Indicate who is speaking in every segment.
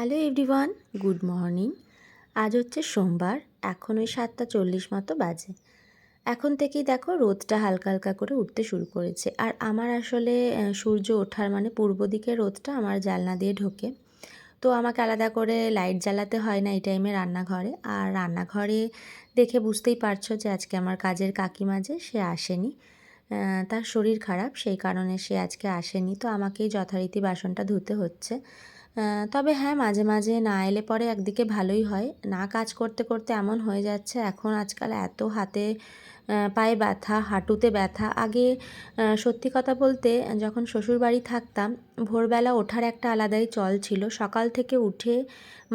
Speaker 1: Hello everyone, good morning. আজ হচ্ছে সোমবার, এখন ওই সাতটা চল্লিশ মতো বাজে। এখন থেকেই দেখো রোদটা হালকা হালকা করে উঠতে শুরু করেছে। আর আমার আসলে সূর্য ওঠার মানে পূর্ব দিকের রোদটা আমার জানলা দিয়ে ঢোকে। তো আমাকে আলাদা করে লাইট জ্বালাতে হয় না এই টাইমে রান্নাঘরে। আর রান্নাঘরে দেখে বুঝতেই পারছ যে আজকে আমার কাজের কাকিমা যে, সে আসেনি। তার শরীর খারাপ, সেই কারণে সে আজকে আসেনি। তো আমাকেই যথারীতি বাসনটা ধুতে হচ্ছে। তবে হ্যাঁ মাঝে মাঝে না এলে পরে একদিকে ভালোই হয়। না কাজ করতে করতে এমন হয়ে যাচ্ছে, এখন আজকাল এত হাতে পায়ে ব্যথা, হাঁটুতে ব্যথা। আগে সত্যি কথা বলতে যখন শ্বশুর বাড়ি থাকতাম, ভোরবেলা ওঠার একটা আলাদাই চল ছিল। সকাল থেকে উঠে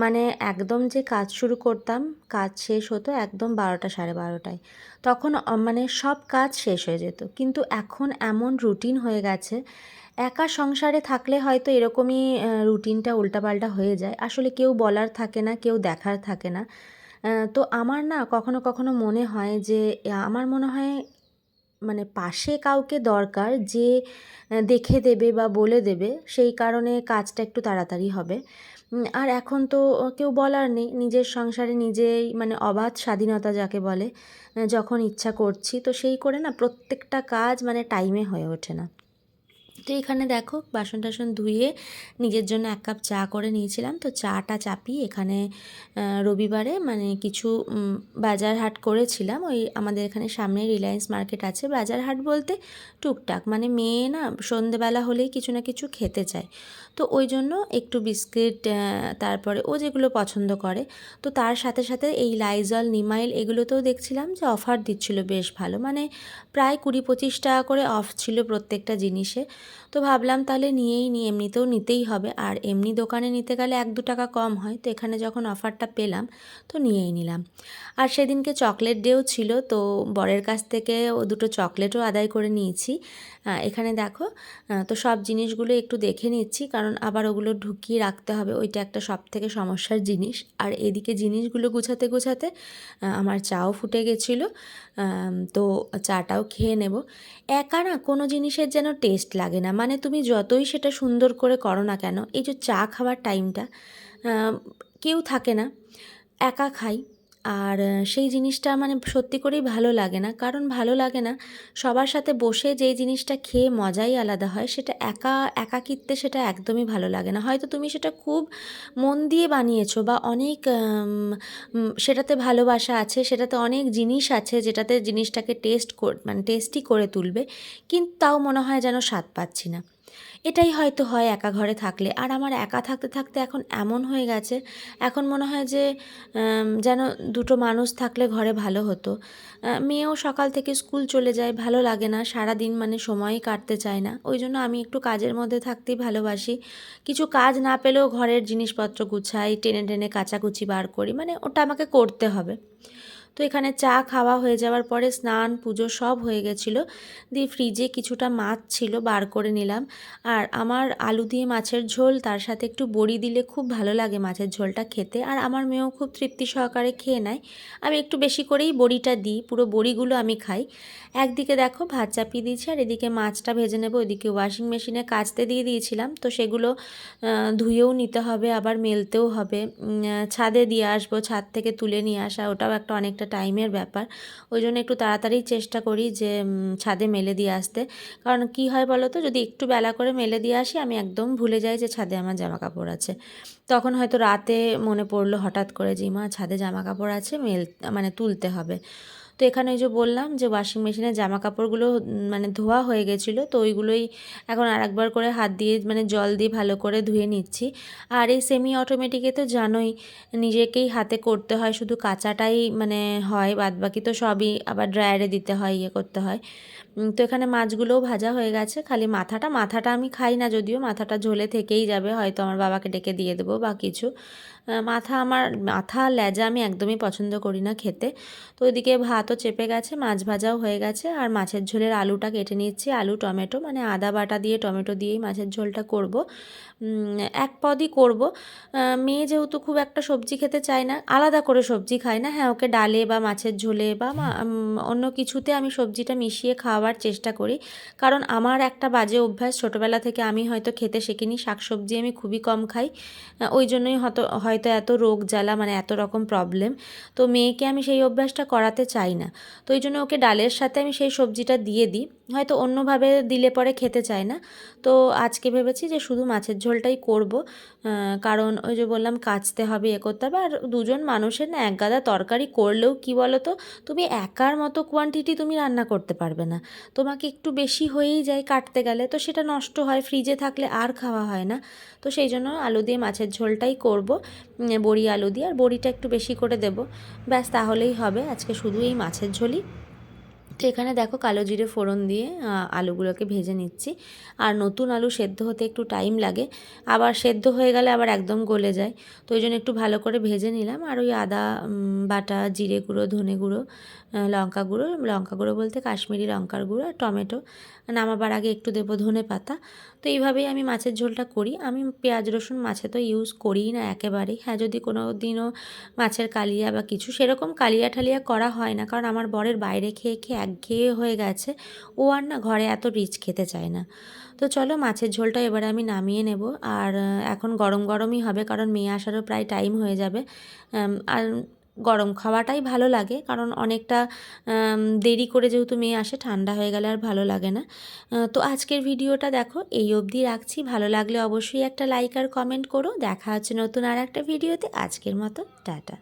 Speaker 1: মানে একদম যে কাজ শুরু করতাম, কাজ শেষ হতো একদম বারোটা সাড়ে বারোটায়। তখন মানে সব কাজ শেষ হয়ে যেত। কিন্তু এখন এমন রুটিন হয়ে গেছে, একা সংসারে থাকলে হয়তো এরকমই রুটিনটা উল্টাপাল্টা হয়ে যায়। আসলে কেউ বলার থাকে না, কেউ দেখার থাকে না। তো আমার না কখনো কখনো মনে হয় যে আমার মনে হয় মানে পাশে কাউকে দরকার যে দেখে দেবে বা বলে দেবে, সেই কারণে কাজটা একটু তাড়াতাড়ি হবে। আর এখন তো কেউ বলার নেই, নিজের সংসারে নিজেই মানে অবাধ স্বাধীনতা যাকে বলে যখন ইচ্ছা করছি, তো সেই করে না প্রত্যেকটা কাজ মানে টাইমে হয়ে ওঠে না। তো এখানে দেখো বাসন টাসন ধুয়ে নিজের জন্য এক কাপ চা করে নিয়েছিলাম। তো চাটা চাপিয়ে এখানে রবিবারে মানে কিছু বাজার হাট করেছিলাম। ওই আমাদের এখানে সামনে রিলায়েন্স মার্কেট আছে। বাজার হাট বলতে টুকটাক মানে মেয়ে না সন্ধেবেলা হলেই কিছু না কিছু খেতে চায়। তো ওই জন্য একটু বিস্কিট তারপরে ও যেগুলো পছন্দ করে। তো তার সাথে সাথে এই লাইজল নিমাইল এগুলোতেও দেখছিলাম যে অফার দিচ্ছিল বেশ ভালো। মানে প্রায় কুড়ি পঁচিশ টাকা করে অফ ছিল প্রত্যেকটা জিনিসে। তো ভাবলাম তাহলে নিয়েই নিই এমনিতেও নিতেই হবে। আর এমনি দোকানে নিতে গেলে এক দু টাকা কম হয়। তো এখানে যখন অফারটা পেলাম, তো নিয়েই নিলাম। আর সেদিনকে চকলেট ডেও ছিল, তো বরের কাছ থেকে ও দুটো চকলেটও আদায় করে নিয়েছি। এখানে দেখো তো সব জিনিসগুলো একটু দেখে নিচ্ছি, কারণ আবার ওগুলো ঢুকিয়ে রাখতে হবে। ওইটা একটা সব থেকে সমস্যার জিনিস। আর এদিকে জিনিসগুলো গুছাতে গুছাতে আমার চাও ফুটে গেছিল। তো চাটাও খেয়ে নেব। একা না, কোনো জিনিসের যেন টেস্ট লাগে না। মানে তুমি যতই সেটা সুন্দর করে করো না কেন, এই যে চা খাওয়ার টাইমটা কেউ থাকে না, একা খাই। আর সেই জিনিসটা মানে সত্যি করেই ভালো লাগে না। কারণ ভালো লাগে না, সবার সাথে বসে যেই জিনিসটা খেয়ে মজাই আলাদা হয়, সেটা একা, একাকিত্বে সেটা একদমই ভালো লাগে না। হয়তো তুমি সেটা খুব মন দিয়ে বানিয়েছো বা অনেক সেটাতে ভালোবাসা আছে, সেটাতে অনেক জিনিস আছে, যেটাতে জিনিসটাকে টেস্ট মানে টেস্টি করে তুলবে, কিন্তু তাও মনে হয় যেন স্বাদ পাচ্ছি না। এটাই হয়তো হয় একা ঘরে থাকলে। আর আমার একা থাকতে থাকতে এখন এমন হয়ে গেছে, এখন মনে হয় যে যেন দুটো মানুষ থাকলে ঘরে ভালো হতো। মেয়েও সকাল থেকে স্কুল চলে যায়, ভালো লাগে না সারা দিন মানে সময়ই কাটতে চায় না। ওই জন্য আমি একটু কাজের মধ্যে থাকতেই ভালোবাসি। কিছু কাজ না পেলেও ঘরের জিনিসপত্র গুছাই, টেনে টেনে কাচাকুচি বার করি মানে ওটা আমাকে করতে হবে। তো এখানে চা খাওয়া হয়ে যাওয়ার পরে স্নান, পুজো সব হয়ে গেছিল। দিয়ে ফ্রিজে কিছুটা মাছ ছিল, বার করে নিলাম। আর আমার আলু দিয়ে মাছের ঝোল, তার সাথে একটু বড়ি দিলে খুব ভালো লাগে মাছের ঝোলটা খেতে। আর আমার মেয়েও খুব তৃপ্তি সহকারে খেয়ে নেয়। আমি একটু বেশি করেই বড়িটা দিই, পুরো বড়িগুলো আমি খাই। একদিকে দেখো ভাত চাপিয়ে দিয়েছি, আর এদিকে মাছটা ভেজে নেব ওইদিকে ওয়াশিং মেশিনে কাচতে দিয়ে দিয়েছিলাম। তো সেগুলো ধুয়েও নিতে হবে, আবার মেলতেও হবে। ছাদে দিয়ে আসব, ছাদ থেকে তুলে নিয়ে আসা, ওটাও একটা অনেকটা টাইমের ব্যাপার। ওই জন্য একটু তাড়াতাড়ি চেষ্টা করি যে ছাদে মেলে দিয়ে আসতে। কারণ কি হয় বলো তো যদি একটু বেলা করে মেলে দিয়ে আসি, আমি একদম ভুলে যাই যে, ছাদে আমার জামা কাপড় আছে। তখন হয়তো রাতে মনে পড়ল হঠাৎ করে যে, মা, ছাদে জামা কাপড় আছে, মেল মানে তুলতে হবে। তো এখানে ওই যে বললাম যে ওয়াশিং মেশিনের জামা কাপড়গুলো মানে ধোয়া হয়ে গেছিল, তো ওইগুলোই এখন আর একবার করে হাত দিয়ে মানে জল দিয়ে ভালো করে ধুয়ে নিচ্ছি। আর এই সেমি অটোমেটিকে তো জানোই, নিজেকেই হাতে করতে হয়, শুধু কাঁচাটাই মানে হয় বাদ বাকি তো সবই আবার ড্রায়ারে দিতে হয় ইয়ে করতে হয়। তো এখানে মাছগুলোও ভাজা হয়ে গেছে। খালি মাথাটা মাথাটা আমি খাই না যদিও, মাথাটা ঝোলে থেকেই যাবে, হয়তো আমার বাবাকে ডেকে দিয়ে দেবো বা কিছু। মাথা আমার, মাথা, লেজা আমি একদমই পছন্দ করি না খেতে। তো ওইদিকে ভাতও চেপে গেছে, মাছ ভাজাও হয়ে গেছে। আর মাছের ঝোলের আলুটা কেটে নিচ্ছি, আলু, টমেটো। মানে আদা বাটা দিয়ে, টমেটো দিয়েই মাছের ঝোলটা করব। এক পদই করব। মেয়ে যেহেতু খুব একটা সবজি খেতে চায় না, আলাদা করে সবজি খায় না। হ্যাঁ ওকে ডালে বা মাছের ঝোলে বা অন্য কিছুতে আমি সবজিটা মিশিয়ে খাওয়ার চেষ্টা করি। কারণ আমার একটা বাজে অভ্যাস, ছোটোবেলা থেকে আমি হয়তো খেতে শিখিনি, শাকসবজি আমি খুবই কম খাই। ওই জন্যই হয়তো হয়তো এত রোগ জ্বালা মানে এত রকম প্রবলেম তো মেয়েকে আমি সেই অভ্যাসটা করাতে চাই না। তো ওই জন্য ওকে ডালের সাথে আমি সেই সবজিটা দিয়ে দিই। হয়তো অন্যভাবে দিলে পরে খেতে চায় না। তো আজকে ভেবেছি যে শুধু মাছের ঝোলটাই করব। কারণ ওই যে বললাম, কাচতে হবে, এ করতে হবে। আর দুজন মানুষের না, এক গাদা তরকারি করলেও কি বলো তো তুমি একার মতো কোয়ান্টিটি তুমি রান্না করতে পারবে না। তোমাকে একটু বেশি হয়েই যায় কাটতে গেলে, তো সেটা নষ্ট হয় ফ্রিজে থাকলে আর খাওয়া হয় না। তো সেই জন্য আলু দিয়ে মাছের ঝোলটাই করব বড়ি আলু দিয়ে, আর বড়িটা একটু বেশি করে দেবো। ব্যাস, তাহলেই হবে, আজকে শুধু এই মাছের ঝোলই। তো এখানে দেখো কালো জিরে ফোড়ন দিয়ে আলুগুলোকে ভেজে নিচ্ছি। আর নতুন আলু সেদ্ধ হতে একটু টাইম লাগে। আবার সেদ্ধ হয়ে গেলে আবার একদম গলে যায়। তো ওই জন্য একটু ভালো করে ভেজে নিলাম। আর ওই আদা বাটা, জিরে গুঁড়ো, ধনে গুঁড়ো লঙ্কা গুঁড়ো লঙ্কা গুঁড়ো বলতে কাশ্মীরি লঙ্কার গুঁড়ো আর টমেটো। নামাবার আগে একটু দেবো ধনে পাতা। তো এইভাবেই আমি মাছের ঝোলটা করি। আমি পেঁয়াজ, রসুন মাছে তো ইউজ করিই না একেবারেই। হ্যাঁ যদি কোনো দিনও মাছের কালিয়া বা কিছু, সেরকম কালিয়া ঠালিয়া করা হয় না। কারণ আমার বরের বাইরে খেয়ে খেয়ে একঘেয়ে হয়ে গেছে। ও আর না ঘরে এত রিচ খেতে চায় না। তো চলো মাছের ঝোলটা এবারে আমি নামিয়ে নেব। আর এখন গরম গরমই হবে। কারণ মেয়ে আসারও প্রায় টাইম হয়ে যাবে। আর গরম খাওয়াটাই ভালো লাগে। কারণ অনেকটা দেরি করে যেহেতু মেয়ে আসে, ঠান্ডা হয়ে গেলে আর ভালো লাগে না। তো আজকের ভিডিওটা দেখো, এই অবধি রাখছি। ভালো লাগলে অবশ্যই একটা লাইক আর কমেন্ট করো। দেখা হচ্ছে নতুন আর একটা ভিডিওতে। আজকের মতো, টাটা।